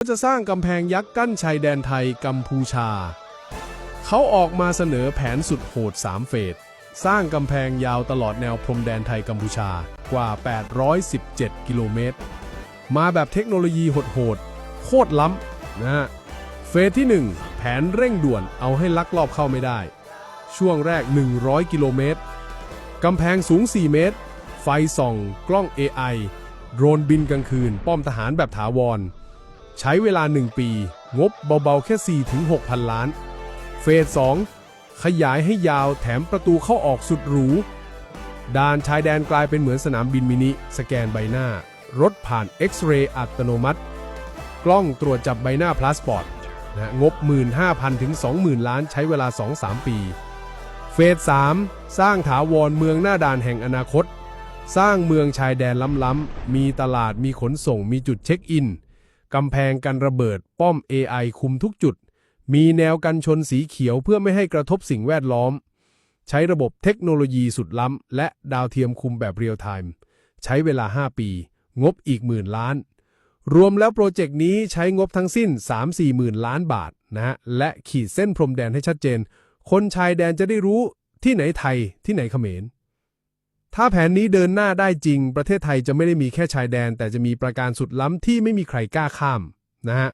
ก็จะสร้างกำแพงยักษ์กั้นชายแดนไทยกัมพูชา เขาออกมาเสนอแผนสุดโหด 3 เฟส สร้างกำแพงยาวตลอดแนวพรมแดนไทยกัมพูชากว่า 817 กิโลเมตร มาแบบเทคโนโลยีโหดๆโคตรล้ำนะฮะ เฟสที่ 1 แผนเร่งด่วนเอาให้ลักลอบเข้าไม่ได้ ช่วงแรก 100 กิโลเมตร กำแพงสูง 4 เมตร ไฟส่อง กล้อง AI โดรนบินกลางคืน ป้อมทหารแบบถาวร ใช้เวลา 1 ปี งบเบาๆ แค่ 4-6 พันล้าน เฟส 2 ขยายให้ยาวแถมประตูเข้าออกสุดหรู ด่านชายแดนกลายเป็นเหมือนสนามบินมินิ สแกนใบหน้า รถผ่านเอ็กซเรย์อัตโนมัติ กล้องตรวจจับใบหน้าพลาสปอร์ตนะฮะงบ 15,000 ถึง 20,000 ล้านใช้เวลา 2-3 ปี เฟส 3 สร้างถาวรเมืองหน้าด่านแห่งอนาคต สร้างเมืองชายแดนล้ำๆมีตลาดมีขนส่งมีจุดเช็คอิน กำแพงกันระเบิดป้อม AI คุมทุกจุด มีแนวกันชนสีเขียวเพื่อไม่ให้กระทบสิ่งแวดล้อม ใช้ระบบเทคโนโลยีสุดล้ำ และดาวเทียมคุมแบบเรียลไทม์ใช้เวลา 5 ปี งบอีกหมื่นล้าน รวมแล้วโปรเจกต์นี้ใช้งบทั้งสิ้น 3-4หมื่นล้านบาทนะฮะและขีดเส้นพรมแดนให้ชัดเจน คนชายแดนจะได้รู้ที่ไหนไทยที่ไหนเขมร ถ้าแผนนี้เดินหน้าได้จริง ประเทศไทยจะไม่ได้มีแค่ชายแดน แต่จะมีประการสุดล้ำที่ไม่มีใครกล้าข้ามนะฮะ